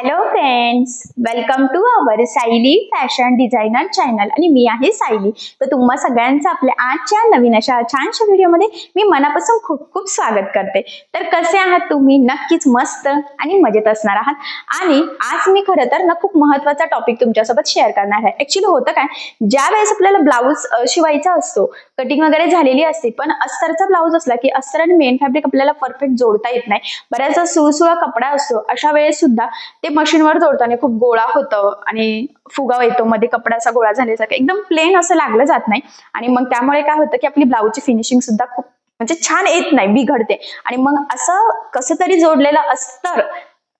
Hello friends welcome to our Sayali fashion designer channel आणि मी आहे सायली तर तुम्हा सगळ्यांचं आपल्या आजच्या नवीन अशा छानशा व्हिडिओमध्ये मी मनापासून खूप खूप स्वागत करते. तर कसे आहात तुम्ही? नक्कीच मस्त आणि मजेत असणार आहात. आणि आज मी खरं तर ना खूप महत्त्वाचा टॉपिक तुमच्यासोबत शेअर करणार आहे. ऍक्च्युली होतं काय? ज्या वेळेस आपल्याला ब्लाऊज शिवायचा असतो कटिंग वगैरे झालेली असते पण अस्तरचा ब्लाऊज असला की अस्तर आणि मेन फॅब्रिक आपल्याला परफेक्ट जोडता येत नाही. बऱ्याचदा सुळसुळा कपडा असतो. अशा वेळेस सुद्धा ते मशीनवर जोडताना खूप गोळा होतं आणि फुगा येतो मध्ये कपड्याचा गोळा झाल्यासारखं. एकदम प्लेन असं लागलं जात नाही. आणि मग त्यामुळे काय होतं की आपली ब्लाऊजची फिनिशिंग सुद्धा खूप म्हणजे छान येत नाही बिघडते. आणि मग असं कसं तरी जोडलेलं अस्तर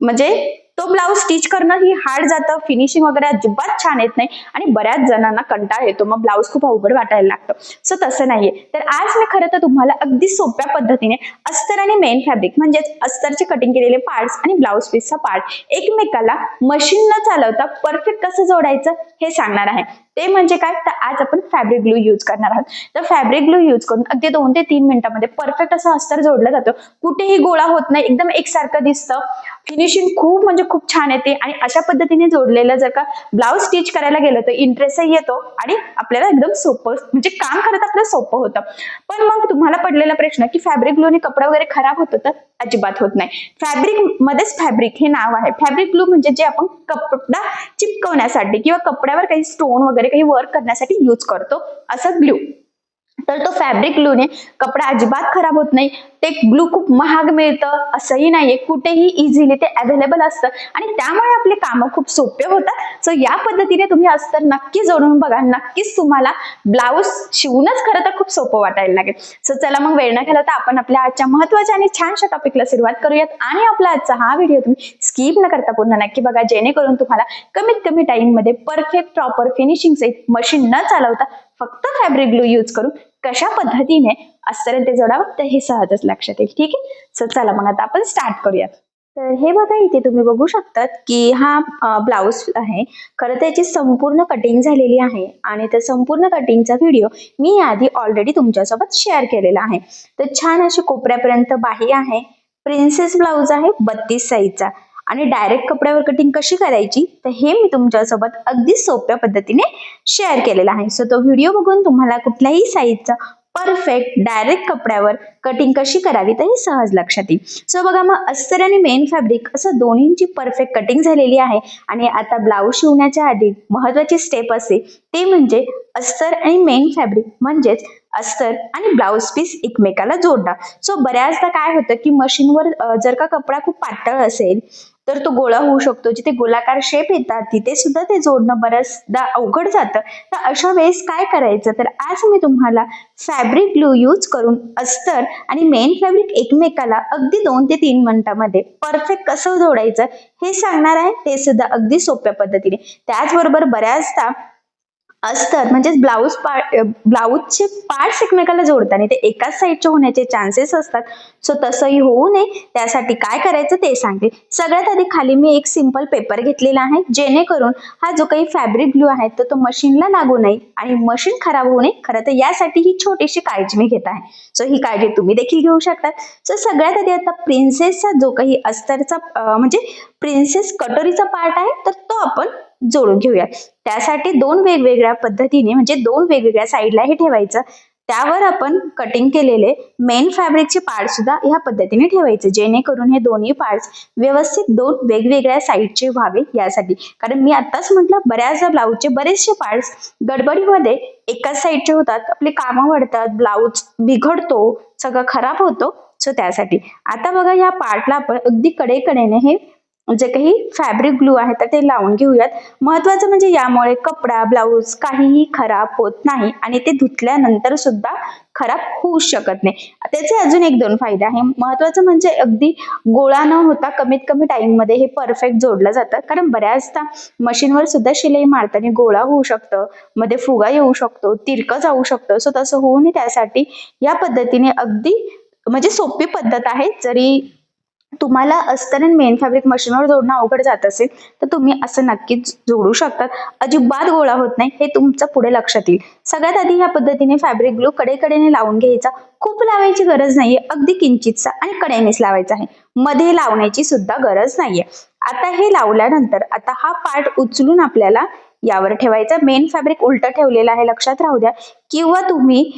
म्हणजे तो ब्लाऊज स्टिच करणं ही हार्ड जातं. फिनिशिंग वगैरे अजिबात छान येत नाही. आणि बऱ्याच जणांना कंटाळ येतो. मग ब्लाऊज खूप अवघड वाटायला लागतं. सो तसं नाहीये. तर आज मी खरं तर तुम्हाला अगदी सोप्या पद्धतीने अस्तर आणि मेन फॅब्रिक म्हणजेच अस्तरचे कटिंग केलेले पार्ट्स आणि ब्लाऊज पीसचा पार्ट एकमेकाला मशीन न चालवता परफेक्ट कसं जोडायचं हे सांगणार आहे. ते म्हणजे काय? तर आज आपण फॅब्रिक ग्लू यूज करणार आहोत. तर फॅब्रिक ग्लू यूज करून अगदी दोन ते तीन मिनिटांमध्ये परफेक्ट असा अस्तर जोडला जातो. कुठेही गोळा होत नाही. एकदम एकसारखं दिसतं. फिनिशिंग खूप म्हणजे खूप छान येते आणि अशा पद्धतीने जोडलेलं जर का ब्लाऊज स्टिच करायला गेलं तर इंटरेस्टही येतो आणि आपल्याला एकदम सोपं म्हणजे काम करत आपलं सोपं होतं. पण मग तुम्हाला पडलेला प्रश्न की फॅब्रिक ग्लूने कपडा वगैरे खराब होतो तर अजिबात होत नाही. फॅब्रिक मध्येच फॅब्रिक हे नाव आहे. फॅब्रिक ग्लू म्हणजे जे आपण कपडा चिपकवण्यासाठी किंवा कपड्यावर काही स्टोन वगैरे काही वर्क करण्यासाठी यूज करतो. असं ग्लू तर तो फॅब्रिक ग्लूने कपडा अजिबात खराब होत नाही. ते ग्लू खूप महाग मिळतं असंही नाहीये. कुठेही इझिली ते अवेलेबल असतं. आणि त्यामुळे आपले कामं खूप सोपे होतात. सो या पद्धतीने तुम्ही अस्तर नक्की जोडून बघा. नक्कीच तुम्हाला ब्लाऊज शिवूनच खरं तर खूप सोपं वाटायला लागेल. सो चला मग वेळ न घालवता आपण आपल्या आजच्या महत्त्वाच्या आणि छानशा टॉपिकला सुरुवात करूयात. आणि आपला आजचा हा व्हिडिओ तुम्ही स्किप न करता पूर्ण नक्की बघा. जेणेकरून तुम्हाला कमीत कमी टाइममध्ये परफेक्ट प्रॉपर फिनिशिंग सहित मशीन न चालवता फक्त फॅब्रिक ग्लू यूज करून कशा पद्धतीने अस्तर ते जोडावं तर हे सहजच लक्षात येईल. ठीक आहे? सो चला मग आता आपण स्टार्ट करूयात. तर हे बघा इथे तुम्ही बघू शकतात की हा ब्लाऊज आहे. खरं त्याची संपूर्ण कटिंग झालेली आहे आणि त्या संपूर्ण कटिंगचा व्हिडिओ मी याआधी ऑलरेडी तुमच्यासोबत शेअर केलेला आहे. तर छान अशी कोपऱ्यापर्यंत बाही आहे. प्रिन्सेस ब्लाऊज आहे बत्तीस साईजचा. आणि डायरेक्ट कपड्यावर कटिंग कशी करायची तर हे मी तुमच्यासोबत अगदी सोप्या पद्धतीने शेअर केलेला आहे. सो तो व्हिडिओ बघून तुम्हाला कुठल्याही साईजचा परफेक्ट डायरेक्ट कपड्यावर कटिंग कशी करावी तर हे सहज लक्षात येईल. सो बघा मग अस्तर आणि मेन फॅब्रिक असं दोन्हींची परफेक्ट कटिंग झालेली आहे. आणि आता ब्लाऊज शिवण्याच्या आधी महत्वाची स्टेप असते ते म्हणजे अस्तर आणि मेन फॅब्रिक म्हणजेच अस्तर आणि ब्लाऊज पीस एकमेकाला जोडणं. सो बऱ्याचदा काय होतं की मशीनवर जर का कपडा खूप पातळ असेल तर तो गोळा होऊ शकतो. जिथे गोलाकार शेप येतात तिथे सुद्धा ते जोडणं बऱ्याचदा अवघड जातं. तर अशा वेळेस काय करायचं? तर आज मी तुम्हाला फॅब्रिक ग्लू यूज करून अस्तर आणि मेन फॅब्रिक एकमेकाला अगदी दोन ते तीन मिनिटांमध्ये परफेक्ट कसं जोडायचं हे सांगणार आहे. ते सुद्धा अगदी सोप्या पद्धतीने. त्याचबरोबर बऱ्याचदा अस्तर म्हणजेच ब्लाऊज पार्ट ब्लाऊजचे पार्ट्स एकमेकाला जोडताना ते एकाच साईडचे होण्याचे चान्सेस असतात. सो तसंही होऊ नये. त्यासाठी काय करायचं ते सांगते. सगळ्यात आधी खाली मी एक सिंपल पेपर घेतलेला आहे. जेणेकरून हा जो काही फॅब्रिक ग्लू आहे तो तो मशीनला लागू नये आणि मशीन खराब होऊ नये. खरं तर यासाठी ही छोटीशी काळजी मी घेत आहे. सो ही काळजी तुम्ही देखील घेऊ शकतात सो सगळ्यात आधी आता प्रिन्सेसचा जो काही अस्तरचा म्हणजे प्रिन्सेस कटोरीचा पार्ट आहे तर तो आपण जोडून घेऊया. त्यासाठी दोन वेगवेगळ्या पद्धतीने म्हणजे दोन वेगवेगळ्या साईडला हे ठेवायचं. त्यावर आपण कटिंग केलेले मेन फॅब्रिकचे पार्ट सुद्धा ह्या पद्धतीने ठेवायचे. जेणेकरून हे दोन्ही पार्ट्स व्यवस्थित दोन वेगवेगळ्या साईडचे व्हावे यासाठी. कारण मी आताच म्हटलं बऱ्याचदा ब्लाऊजचे बरेचसे पार्ट्स गडबडीमध्ये एकाच साईडचे होतात. आपले कामं वाढतात ब्लाऊज बिघडतो सगळं खराब होतो. सो त्यासाठी. आता बघा या पार्टला आपण अगदी कडेकडेने हे जे काही फॅब्रिक ग्लू आहे तर ते लावून घेऊयात. महत्वाचं म्हणजे यामुळे कपडा ब्लाऊज काहीही खराब होत नाही आणि ते धुतल्यानंतर सुद्धा खराब होऊ शकत नाही. त्याचे अजून एक दोन फायदे आहे. महत्वाचं म्हणजे अगदी गोळा न होता कमीत कमी टाइममध्ये हे परफेक्ट जोडलं जातं. कारण बऱ्याचदा मशीनवर सुद्धा शिलाई मारताना गोळा होऊ शकतं मध्ये फुगा येऊ शकतो तिरकं जाऊ शकतं. सो तसं होऊ नये त्यासाठी या पद्धतीने अगदी म्हणजे सोपी पद्धत आहे. जरी तुम्हाला असताना मेन फॅब्रिक मशीनवर जोडणं अवघड जात असेल तर तुम्ही असं नक्कीच जोडू शकतात. अजिबात गोळा होत नाही हे तुमचं पुढे लक्षात येईल. सगळ्यात आधी ह्या पद्धतीने फॅब्रिक ग्लू कडेकडेने लावून घ्यायचा. खूप लावायची गरज नाहीये अगदी किंचितचा आणि कडेनेच लावायचा आहे. मध्ये लावण्याची सुद्धा गरज नाहीये. आता हे लावल्यानंतर आता हा पार्ट उचलून आपल्याला यावर ठेवायचा. मेन फॅब्रिक उलट ठेवलेला आहे लक्षात राहू द्या. किंवा तुम्ही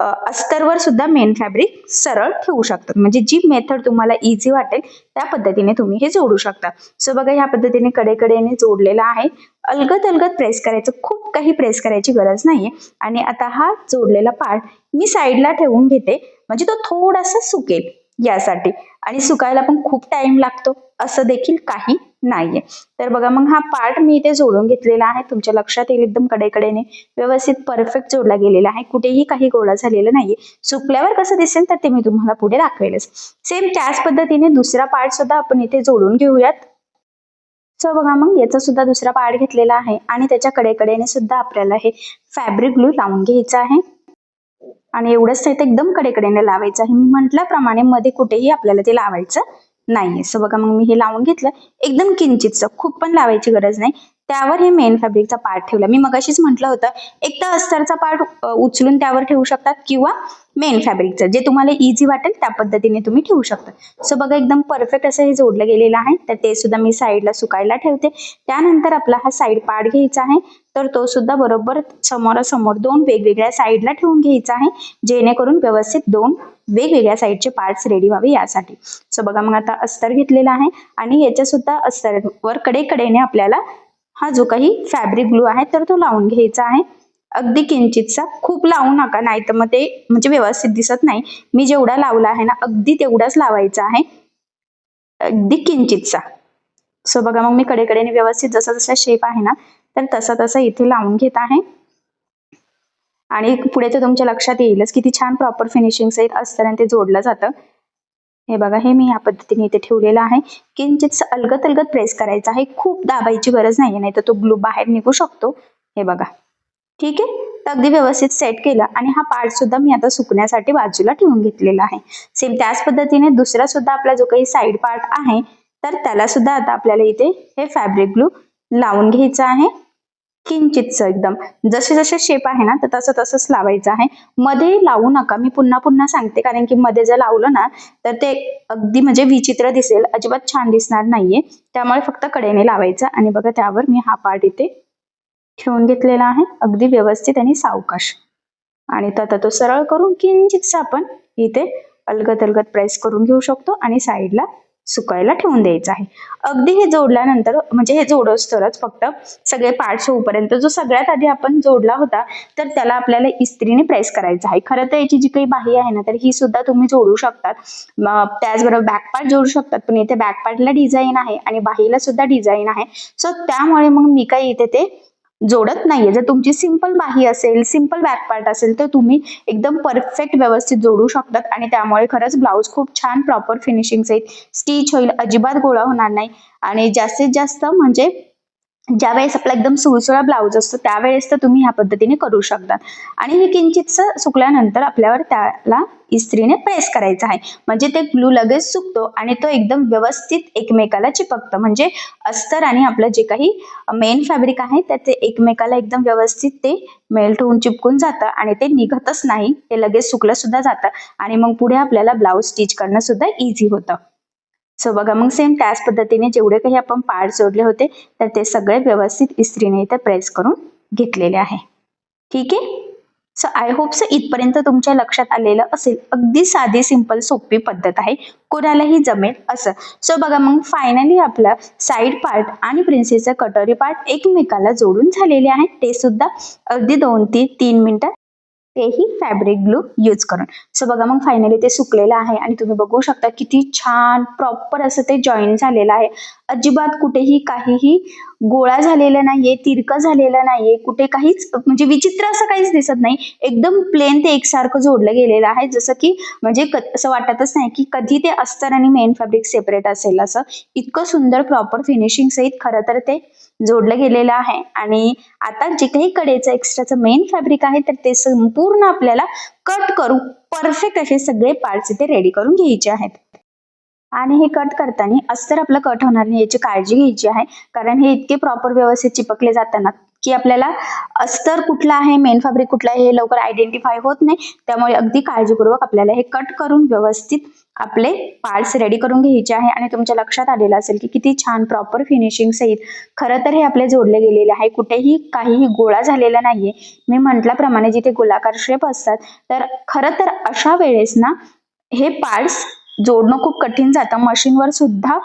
अस्तरवर सुद्धा मेन फॅब्रिक सरळ ठेवू शकतात. म्हणजे जी मेथड तुम्हाला इझी वाटेल त्या पद्धतीने तुम्ही हे जोडू शकता. सो बघा ह्या पद्धतीने कडेकडेने जोडलेला आहे. अलगद अलगद प्रेस करायचं खूप काही प्रेस करायची गरज नाहीये. आणि आता हा जोडलेला पार्ट मी साईडला ठेवून घेते. म्हणजे तो थोडासा सुकेल यासाठी. आणि सुकायला पण खूप टाइम लागतो. असं देखील काही नाहीये. तर बघा मग हा पार्ट मी इथे जोडून घेतलेला आहे. तुमच्या लक्षात येईल एकदम कडेकडेने. व्यवस्थित परफेक्ट जोडला गेलेला आहे. कुठेही काही गोळा झालेला नाहीये. सुकल्यावर कसं दिसेल तर ते मी तुम्हाला पुढे दाखवेलच. सेम त्याच पद्धतीने दुसरा पार्ट सुद्धा आपण इथे जोडून घेऊयात. सो बघा मग याचा सुद्धा दुसरा पार्ट घेतलेला आहे. आणि त्याच्या कडेकडेने सुद्धा आपल्याला हे फॅब्रिक ग्लू लावून घ्यायचं आहे. आणि एवढंच ते एकदम कडेकडेने लावायचं आहे. मी म्हटल्याप्रमाणे मध्ये कुठेही आपल्याला ते लावायचं नाहीये. सो बघा मग मी हे लावून घेतलं. एकदम किंचितचं खूप पण लावायची गरज नाही. त्यावर हे मेन फॅब्रिकचा पार्ट ठेवला. मी मगाशीच म्हटलं होतं एक तर अस्तरचा पार्ट उचलून त्यावर ठेवू शकतात किंवा मेन फॅब्रिकचं जे तुम्हाला इझी वाटेल त्या पद्धतीने तुम्ही ठेवू शकता. सो बघा एकदम परफेक्ट असं हे जोडलं गेलेलं आहे. तर ते सुद्धा मी साईडला सुकायला ठेवते. त्यानंतर आपला हा साईड पार्ट घ्यायचा आहे. तर तो सुद्धा बरोबर समोरासमोर दोन वेगवेगळ्या साईडला ठेवून घ्यायचा आहे. जेणेकरून व्यवस्थित दोन वेगवेगळ्या साईडचे पार्ट्स रेडी व्हावे यासाठी. सो बघा मग आता अस्तर घेतलेला आहे आणि याच्या सुद्धा अस्तरवर कडेकडेने आपल्याला हा जो काही फॅब्रिक ग्लू आहे तर तो लावून घ्यायचा आहे. अगदी किंचितचा खूप लावू नका नाही तर मग ते म्हणजे व्यवस्थित दिसत नाही. मी जेवढा लावला आहे ना अगदी तेवढाच लावायचा आहे. अगदी किंचितचा सो बघा मग मी कडेकडेने व्यवस्थित जसा जसा शेप आहे ना तर तसा तसा इथे लावून घेत आहे. आणि पुढे तर तुमच्या लक्षात येईलच. किती छान प्रॉपर फिनिशिंग सहित असतं आणि ते जोडलं जातं. हे बघा हे मी या पद्धतीने इथे ठेवलेलं आहे. किंचित अलगत अलगत प्रेस करायचं आहे. खूप दाबायची गरज नाहीये नाही तर तो ग्लू बाहेर निघू शकतो. हे बघा. ठीक आहे? तर अगदी व्यवस्थित सेट केलं. आणि हा पार्ट सुद्धा मी आता सुकण्यासाठी बाजूला ठेवून घेतलेला आहे. सेम त्याच पद्धतीने दुसरा सुद्धा आपला जो काही साईड पार्ट आहे तर त्याला सुद्धा आता आपल्याला इथे हे फॅब्रिक ग्लू लावून घ्यायचं आहे. किंचितचं एकदम. जसे जसे शेप आहे ना तर तसं तसंच लावायचं आहे. मध्ये लावू नका. मी पुन्हा पुन्हा सांगते कारण की मध्ये जर लावलं ना तर ते अगदी म्हणजे विचित्र दिसेल. अजिबात छान दिसणार नाहीये. त्यामुळे फक्त कडेने लावायचं. आणि बघा त्यावर मी हा पार्ट इथे ठेवून घेतलेला आहे. अगदी व्यवस्थित आणि सावकाश. आणि तर तो सरळ करून किंचितसा आपण इथे अलगत अलगत प्रेस करून घेऊ शकतो. आणि साईडला सुकायला ठेवून द्यायचं आहे. अगदी हे जोडल्यानंतर म्हणजे हे जोडोस्तरच फक्त सगळे पार्ट होऊपर्यंत जो सगळ्यात आधी आपण जोडला होता तर त्याला आपल्याला इस्त्रीने प्रेस करायचा आहे. खरं तर याची जी काही बाही आहे ना तर ही सुद्धा तुम्ही जोडू शकतात. त्याचबरोबर बॅक पार्ट जोडू शकतात पण इथे बॅक पार्टला डिझाईन आहे आणि बाहीला सुद्धा डिझाईन आहे. सो त्यामुळे मग मी काय इथे ते जोडत नाहीये. जर तुमची सिंपल बाही असेल सिंपल बॅक पार्ट असेल तर तुम्ही एकदम परफेक्ट व्यवस्थित जोडू शकतात आणि त्यामुळे खरंच ब्लाऊज खूप छान प्रॉपर फिनिशिंग सहित स्टिच होईल अजिबात गोळा होणार नाही. आणि जास्तीत जास्त म्हणजे ज्या वेळेस आपला एकदम सुळसुळा ब्लाऊज असतो त्यावेळेस तर तुम्ही ह्या पद्धतीने करू शकता. आणि हे किंचितच सुकल्यानंतर आपल्यावर त्याला इस्त्रीने प्रेस करायचं आहे. म्हणजे ते ग्लू लगेच सुकतो आणि तो एकदम व्यवस्थित एकमेकाला चिपकतं. म्हणजे अस्तर आणि आपलं जे काही मेन फॅब्रिक आहे त्याचे एकमेकाला एकदम व्यवस्थित ते मेल्ट होऊन चिपकून जातं आणि ते निघतच नाही. ते लगेच सुकलं सुद्धा जातं आणि मग पुढे आपल्याला ब्लाऊज स्टिच करणं सुद्धा इझी होतं. सो बघा मग सेम त्याच पद्धतीने जेवढे काही आपण पार्ट जोडले होते तर ते सगळे व्यवस्थित इस्त्रीने इथे प्रेस करून घेतलेले आहे. ठीक आहे? सो आय होप सो इथपर्यंत तुमच्या लक्षात आलेलं असेल. अगदी साधी सिंपल सोपी पद्धत आहे. कोणालाही जमेल असं. सो बघा मग फायनली आपला साईड पार्ट आणि प्रिन्सेसचा कटोरी पार्ट एकमेकाला जोडून झालेले आहे. ते सुद्धा अगदी दोन ते तीन मिनिटात तेही फॅब्रिक ग्लू यूज करून. सो बघा मग फायनली ते सुकलेलं आहे आणि तुम्ही बघू शकता किती छान प्रॉपर असं ते जॉईन झालेलं आहे. अजिबात कुठेही काहीही गोळा झालेला नाहीये तिरकं झालेलं नाहीये कुठे काहीच म्हणजे विचित्र असं काहीच दिसत नाही. एकदम प्लेन ते एकसारखं जोडलं गेलेलं आहे. जसं की म्हणजे क- असं वाटतच नाही की कधी ते अस्तर आणि मेन फॅब्रिक सेपरेट असेल असं. इतकं सुंदर प्रॉपर फिनिशिंग सहित खरं तर ते जोडलं गेलेलं आहे. आणि आता जे काही कडेचं एक्स्ट्राचं मेन फॅब्रिक आहे तर ते संपूर्ण आपल्याला कट करू परफेक्ट असे सगळे पार्ट्स इथे रेडी करून घ्यायचे आहेत. आणि हे कट करताना अस्तर आपलं कट होणार नाही याची काळजी घ्यायची आहे. कारण हे इतके प्रॉपर व्यवस्थित चिपकले जाताना की आपल्याला अस्तर कुठला आहे मेन फॅब्रिक कुठला आहे हे लवकर आयडेंटिफाय होत नाही. त्यामुळे अगदी काळजीपूर्वक आपल्याला हे कट करून व्यवस्थित आपले पार्ट्स रेडी करून घ्यायचे आहे आणि तुमच्या लक्षात आलेलं असेल की किती छान प्रॉपर फिनिशिंग सहित खरं तर हे आपले जोडले गेलेले आहे. कुठेही काहीही गोळा झालेला नाहीये. मी म्हटल्याप्रमाणे जिथे गोलाकार शेप असतात तर खरं तर अशा वेळेस ना हे पार्ट्स जोडणं खूप कठीण जातं. मशीनवर सुद्धा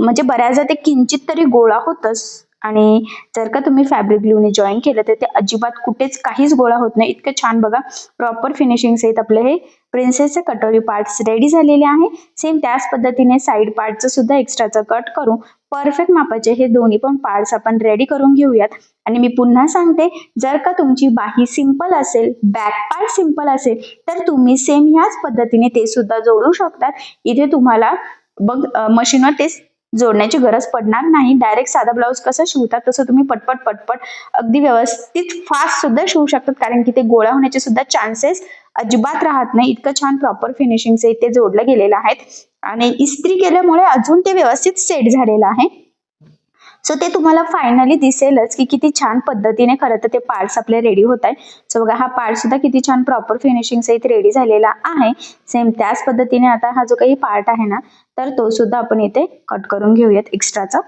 म्हणजे बऱ्याचदा ते किंचित तरी गोळा होतच. आणि जर का तुम्ही फॅब्रिक ग्लूने जॉईन केलं तर ते अजिबात कुठेच काहीच गोळा होत नाही. इतकं छान बघा प्रॉपर फिनिशिंग आहेत आपले हे प्रिन्सेसचे कटोरी पार्ट्स रेडी झालेले आहे. सेम त्याच पद्धतीने साईड पार्टचं सुद्धा एक्स्ट्राचं कट करू. परफेक्ट मापाचे हे दोन्ही पण पार्ट्स आपण रेडी करून घेऊयात. आणि मी पुन्हा सांगते जर का तुमची बाही सिंपल असेल बॅक पार्ट सिंपल असेल तर तुम्ही सेम ह्याच पद्धतीने ते सुद्धा जोडू शकतात. इथे तुम्हाला बघ मशीनवर तेच जोडण्याची गरज पडणार नाही. डायरेक्ट साधा ब्लाऊज कसं शिवतात तसं तुम्ही पटपट पटपट अगदी व्यवस्थित फास्ट सुद्धा शिवू शकतात. कारण की ते गोळा होण्याचे सुद्धा चान्सेस अजिबात राहत नाही. इतकं छान प्रॉपर फिनिशिंगचे इथे जोडलं गेलेलं आहे आणि इस्त्री केल्यामुळे अजून ते व्यवस्थित सेट झालेलं आहे. सो ते तुम्हाला फायनली दिसेलच की किती छान पद्धतीने खरं तर ते पार्ट्स आपले रेडी होत आहे सो बघा हा पार्ट सुद्धा किती छान प्रॉपर फिनिशिंग सहित रेडी झालेला आहे. सेम त्याच पद्धतीने आता हा जो काही पार्ट आहे ना तर तो सुद्धा आपण इथे कट करून घेऊयात एक्स्ट्राचा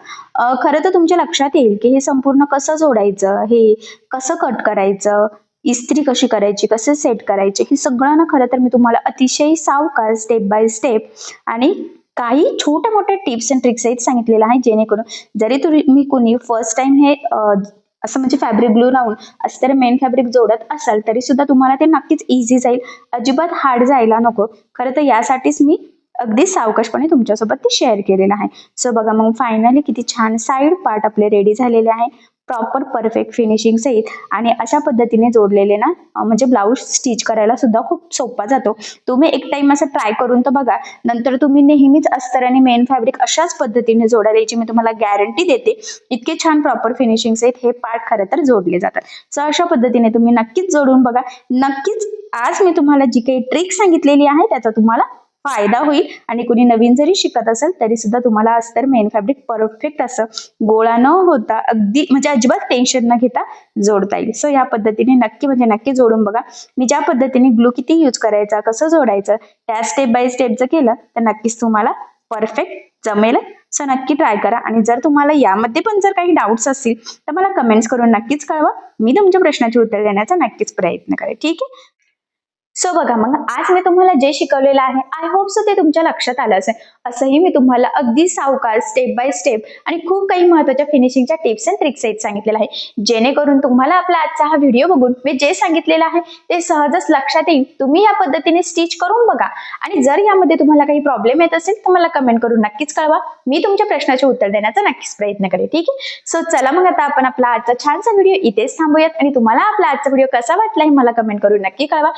खरं तर तुमच्या लक्षात येईल की हे संपूर्ण कसं जोडायचं? हे कसं कट करायचं? इस्त्री कशी करायची? कसे सेट करायचे? हे सगळं ना खरं तर मी तुम्हाला अतिशय सावकाश स्टेप बाय स्टेप आणि काही छोट्या मोठ्या टिप्स अँड ट्रिक्स आहेत सांगितलेलं आहे जेणेकरून जरी तुम्ही कोणी फर्स्ट टाइम हे असं म्हणजे फॅब्रिक ग्लू लावून अस्तर मेन फॅब्रिक जोडत असाल तरी सुद्धा तुम्हाला ते नक्कीच इझी जाईल. अजिबात हार्ड जायला नको. खरं तर यासाठीच मी अगदी सावकाशपणे तुमच्यासोबत ते शेअर केलेलं आहे. सो बघा मग फायनली किती छान साईड पार्ट आपले रेडी झालेले आहे. प्रॉपर परफेक्ट फिनिशिंग सहित आणि अशा पद्धतीने जोडलेले ना म्हणजे ब्लाऊज स्टिच करायला सुद्धा खूप सोपा जातो. तुम्ही एक टाइम असं ट्राय करून तर बघा नंतर तुम्ही नेहमीच अस्तर आणि मेन फॅब्रिक अशाच पद्धतीने जोडायला याची मी तुम्हाला गॅरंटी देते. इतके छान प्रॉपर फिनिशिंग सहित हे पार्ट खरं तर जोडले जातात. सो अशा पद्धतीने तुम्ही नक्कीच जोडून बघा. नक्कीच आज मी तुम्हाला जी काही ट्रिक सांगितलेली आहे त्याचा तुम्हाला फायदा होईल आणि कुणी नवीन जरी शिकत असेल तरी सुद्धा तुम्हाला अस्तर मेन फॅब्रिक परफेक्ट असं गोळा न होता अगदी म्हणजे अजिबात टेन्शन न घेता जोडता येईल. सो या पद्धतीने नक्की म्हणजे नक्की जोडून बघा. मी ज्या पद्धतीने ग्लू किती यूज करायचा कसं जोडायचं त्या स्टेप बाय स्टेप जर केलं तर नक्कीच तुम्हाला परफेक्ट जमेल. सो नक्की ट्राय करा. आणि जर तुम्हाला यामध्ये पण जर काही डाऊट्स असतील तर मला कमेंट्स करून नक्कीच कळवा. मी तुमच्या प्रश्नाची उत्तर देण्याचा नक्कीच प्रयत्न करेन ठीक आहे? सो बघा मग आज मी तुम्हाला जे शिकवलेलं आहे आय होप सो ते तुमच्या लक्षात आलं असेल. असंही मी तुम्हाला अगदी सावकार स्टेप बाय स्टेप आणि खूप काही महत्त्वाच्या फिनिशिंगच्या टिप्स अँड ट्रिक्स आहेत सांगितलेलं आहे. जेणेकरून तुम्हाला आपला आजचा हा व्हिडिओ बघून मी जे सांगितलेलं आहे ते सहजच लक्षात येईल. तुम्ही या पद्धतीने स्टिच करून बघा. आणि जर यामध्ये तुम्हाला काही प्रॉब्लेम येत असेल तर मला कमेंट करून नक्कीच कळवा. मी तुमच्या प्रश्नाचे उत्तर देण्याचा नक्कीच प्रयत्न करेन ठीक आहे? सो चला मग आता आपण आपला आजचा छानसा व्हिडिओ इथेच थांबूयात. आणि तुम्हाला आपला आजचा व्हिडिओ कसा वाटला हे मला कमेंट करून नक्की कळवा.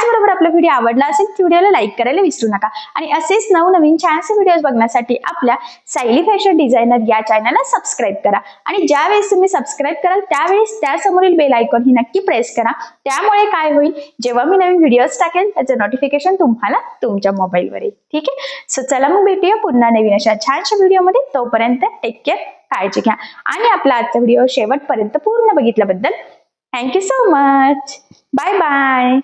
त्याचबरोबर आपला व्हिडिओ आवडला असेल तर व्हिडिओला लाईक करायला विसरू नका. आणि असेच नवनवीन छानसे व्हिडिओज बघण्यासाठी आपल्या सायली फॅशन डिझायनर या चॅनलला सबस्क्राईब करा. आणि ज्यावेळेस तुम्ही सबस्क्राईब कराल त्यावेळेस त्यासमोरील बेल आयकॉन ही नक्की प्रेस करा. त्यामुळे काय होईल जेव्हा मी नवीन व्हिडिओज टाकेल त्याचं नोटिफिकेशन तुम्हाला तुमच्या मोबाईलवर येईल. ठीक आहे? सो चला मग भेटूया पुन्हा नवीन अशा छानशा व्हिडिओमध्ये तोपर्यंत टेक केअर काळजी घ्या. आणि आपला आजचा व्हिडिओ शेवटपर्यंत पूर्ण बघितल्याबद्दल thank you so much bye bye